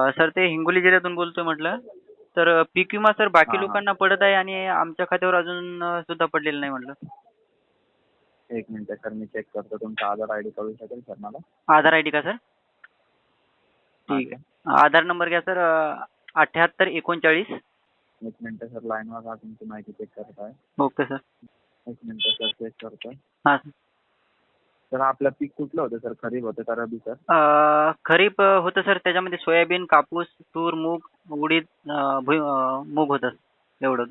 Sir ते हिंगोली जिल्ह्यातून बोलतोय म्हटलं. तर पीक विमा सर बाकी हा, हा. लोकांना पडत आहे आणि आमच्या खात्यावर अजून सुद्धा पडलेलं नाही म्हटलं. एक मिनिट सर मी चेक करतो. तुमचा आधार आय डी कळू शकेल सर मला? आधार आय डी का सर? ठीक आहे. आधार नंबर घ्या सर अठ्ठ्याहत्तर एकोणचाळीस. एक मिनिट सर लाईनवर राहा तुमची माहिती चेक करत आहे. Okay sir. एक मिनिट सर चेक करतोय हां सर. सर आपलं पीक कुठलं होतं सर? खरीप होतं का रबी सर? अ, खरीप अ, होतं सर. त्याच्यामध्ये सोयाबीन कापूस तूर मूग उडीद अ, भुई अ, मूग होतं एवढं.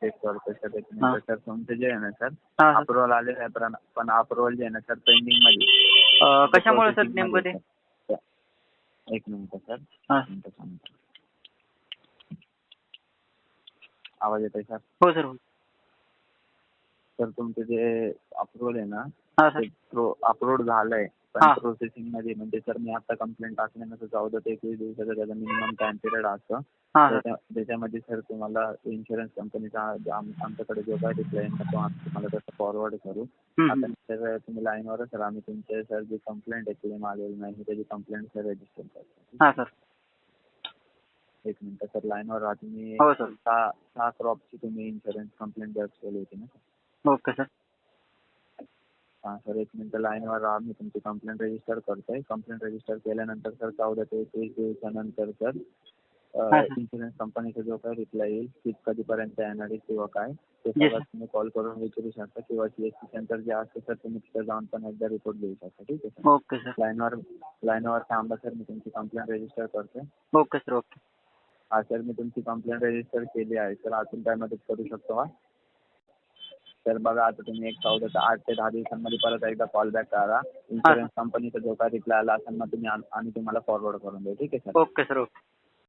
चेक करतोय सर एक. मिनिट सर तुमचे जे आहे ना सर हां सर अप्रुव्हल आलेलं आहे पण- पण अप्रुव्हल जे आहे ना सर पेंडिंगमध्ये अ, कशामुळे सर Processing नेमकं ते? आहे. एक मिनिट सर. हां. एक मिनिट सांगतो आवाज येतोय सर? हो सर हो. सर तुमचं जे अप्रुव्हल आहे ना हां सर. अप्रूव्ह झालंय. पण हा. प्रोसेसिंगमध्ये म्हणजे सर मी आता कंप्लेंट टाकल्यानंतर चौदा ते एकवीस दिवसाचा त्याचा मिनिमम टाइम पिरियड असतो. हां सर. त्याच्या- त्याच्यामध्ये सर तुम्हाला इन्शुरन्स कंपनीचा आम- आमच्याकडे जो काय रिप्लाय तो आम्ही तुम्हाला तसं फॉरवर्ड करू. हम्म, आता हम्म. सर तुम्ही लाईनवर सर आम्ही तुमचे सर जी कंप्लेंट आहे क्लेम आलेली नाही त्याची कंप्लेंट सर रजिस्टर करतो हां सर. एक मिनिट सर लाईनवर राहा. तुम्ही हो सर. सहा सहा क्रॉपची तुम्ही इन्शुरन्स कंप्लेंट दर्ज केली होती ना ओके सर. हां सर एक मिनिट लाईनवर राहा. मी तुमची कंप्लेंट रजिस्टर करतोय. कंप्लेंट रजिस्टर केल्यानंतर सर चौदा ते एकवीस दिवसानंतर सर. इन्शुरन्स कंपनीचा जो काय रिप्लाय येईल ती कधीपर्यंत येणार आहे किंवा काय ते सगळं. तुम्ही कॉल करून विचारू शकता किंवा सी एस सी सेंटर जे असते सर तुम्ही तिथे जाऊन पण एकदा रिपोर्ट देऊ शकता. ठीक आहे सर? Okay sir. लाईनवर लाईनवर थांबा सर. मी तुमची कंप्लेंट रजिस्टर करतोय. Okay sir okay. हा सर मी तुमची कंप्लेंट रजिस्टर केली आहे. सर अजून काय मदत करू शकतो का सर बघा आता तुम्ही एक चौदा आठ ते दहा दिवसांमध्ये परत एकदा कॉल बॅक करा. इन्शुरन्स कंपनीचा जो काय रिप्लाय आला असेल ना तुम्ही आम- आम्ही तुम्हाला फॉरवर्ड करून देऊ. ठीक आहे सर? Okay sir. ओके.